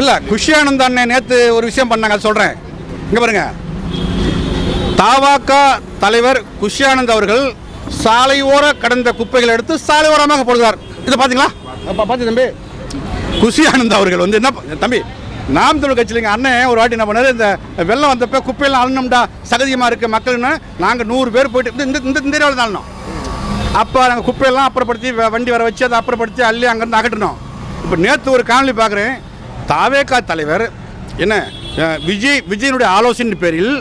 இல்லை. குஷியானந்த் அண்ணன் நேற்று ஒரு விஷயம் பண்ணாங்க. சொல்கிறேன் இங்கே பாருங்க. தாவாக்கா தலைவர் குஷியானந்த் அவர்கள் சாலையோர கடந்த குப்பைகளை எடுத்து சாலையோரமாக ஓரமாக போடுகிறார். இதை பார்த்தீங்களா பார்த்து தம்பி. குஷியானந்த் அவர்கள் வந்து என்ன தம்பி நாம் தமிழ் கட்சியிலங்க அண்ணன் ஒரு வாட்டி என்ன பண்ணார் இந்த வெள்ளம் வந்தப்போ குப்பையெல்லாம் அழணும்டா சகதியமாக இருக்க மக்கள்னு நாங்கள் நூறு பேர் போயிட்டு இந்த இந்த இந்த ஏரியாவில் தான் அப்போ நாங்கள் குப்பையெல்லாம் அப்புறப்படுத்தி வண்டி வர வச்சு அதை அப்புறப்படுத்தி அள்ளி அங்கேருந்து அகற்றணும் இப்போ நேற்று ஒரு காணொலி பார்க்குறேன் தாவேகா தலைவர் என்ன விஜய் விஜயனுடைய ஆலோசனை பேரில்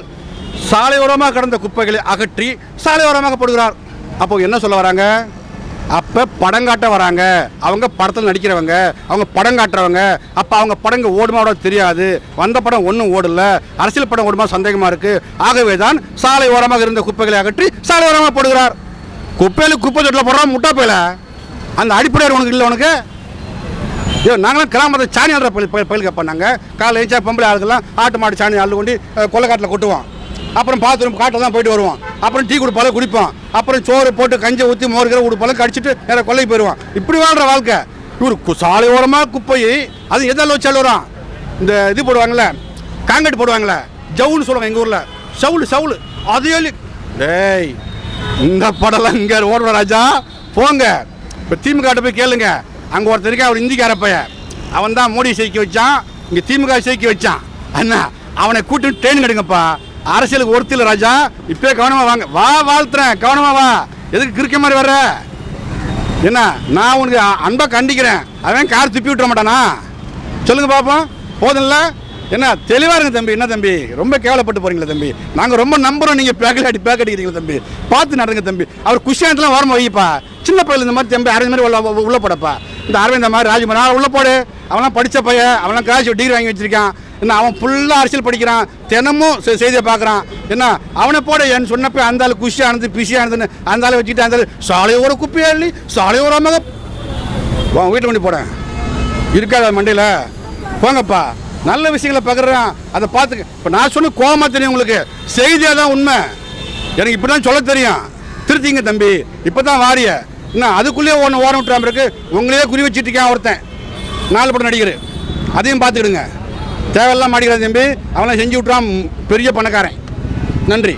சாலையோரமாக கிடந்த குப்பைகளை அகற்றி சாலையோரமாக போடுகிறார். அப்போ என்ன சொல்ல வராங்க? அப்போ படம் காட்ட வராங்க. அவங்க படத்தில் நடிக்கிறவங்க அவங்க படம் காட்டுறவங்க அப்போ அவங்க படங்க ஓடுமா ஓட தெரியாது. வந்த படம் ஒன்றும் ஓடல. அரசியல் படம் ஓடுமா சந்தேகமாக இருக்குது ஆகவே தான் சாலை ஓரமாக இருந்த குப்பைகளை அகற்றி சாலை ஓரமாக போடுகிறார். குப்பையில் குப்பை தொட்டில் போடுறான் முட்டா போயில. அந்த அடிப்படை உனக்கு இல்லை உனக்கு? ஐயோ நாங்களாம் கிராமத்தை சாணி ஆடுற பயில் பயில் கேட்போம் நாங்கள் காலை எழுச்சா பொம்பளை ஆளுக்கெல்லாம் ஆட்டு மாட்டு சாணி ஆள் கொண்டு அஹ், கொல்லைக்காட்டில் கொட்டுவோம். அப்புறம் பாத்ரூம் காட்டில் தான் போயிட்டு வருவோம். அப்புறம் டீ கொடுப்பால குடிப்போம். அப்புறம் சோறு போட்டு கஞ்சை ஊற்றி மோர்கிற உடுப்பால கடிச்சிட்டு நேர கொல்லைக்கு போயிடுவோம் இப்படி வாழ்கிற வாழ்க்கை. இவர் சாலையோரமாக குப்பை குப்பையை அது எதால் வச்சாலும் வரும். இந்த இது போடுவாங்கள்ல காங்கிரீட் போடுவாங்கள்ல ஜவுன்னு சொல்லுவாங்க எங்கள் ஊரில். சவுல் சவுளு அதே டேய் இந்த படம்லாம் இங்கே ஓடுற ராஜா. போங்க. இப்போ திமுக போய் கேளுங்க. அங்கே ஒருத்தர் அவர் இந்திக்கார பையன். அவன் தான் மோடி சேர்க்கி வச்சான். இங்கே திமுக சேர்க்கி வச்சான். அண்ணா அவனை கூட்டிட்டு ட்ரெயின் எடுங்கப்பா. அரசியலுக்கு ஒருத்தில் ராஜா. இப்போ கவனமாக வாங்க. வா வாழ்த்துறேன். கவனமாக வா. எதுக்கு கிறுக்க மாதிரி வர்ற? என்ன நான் உனக்கு அ- கண்டிக்கிறேன். அவன் கார் துப்பி விட்டுற மாட்டானா? சொல்லுங்க பாப்போம். போதும்ல? என்ன தெளிவாக இருங்க தம்பி. என்ன தம்பி? ரொம்ப கேவலப்பட்டு போறீங்களா தம்பி. நாங்கள் ரொம்ப நம்புறோம் நீங்கள் பேக்கில் அடி பேக் அடிக்கிறீங்களா தம்பி. பார்த்து நடங்க தம்பி. அவர் குஷியானத்துலாம் ஓரமா வைப்பா சின்ன பையன் இந்த மாதிரி தம்பி அரவிந்த் மாதிரி உள்ள போடப்பா. இந்த அரவிந்த் மாதிரி ராஜ்குமார் நான் உள்ள போடு. அவன்லாம் படித்த பையன் அவன்லாம் காலேஜ் டிகிரி வாங்கி வச்சிருக்கான். என்ன அவன் ஃபுல்லாக அரசியல் படிக்கிறான். தினமும் செய்தியை பார்க்குறான். என்ன அவனை போட. என் சொன்னப்ப அந்த ஆள் குஷி ஆனது பிஷி ஆனதுன்னு அந்த ஆளை வச்சுட்டு அந்த ஆளு சாலையோர குப்பையா இல்லை சாலையோரமாக உன் வீட்டு வண்டி போட இருக்காத மண்டையில்? போங்கப்பா. நல்ல விஷயங்களை பார்க்குறான் அதை பார்த்துக்க. இப்போ நான் சொன்ன கோவமாக தெரியும் உங்களுக்கு. செய்தியாக தான் உண்மை. எனக்கு இப்படி தான் சொல்ல தெரியும். திருத்திங்க தம்பி. இப்போ தான் வாரிய. என்ன அதுக்குள்ளேயே ஒன்று ஓரம் விட்டுறாம இருக்கு. உங்களையே குறி வச்சுட்டு இருக்கேன் ஒருத்தன். நாலு படம் நடிகர். அதையும் பார்த்துக்கிடுங்க. தேவையில்லாம் மாடிக்கிறான் தம்பி. அவனை செஞ்சு விட்டுறான் பெரிய பணக்காரன். நன்றி.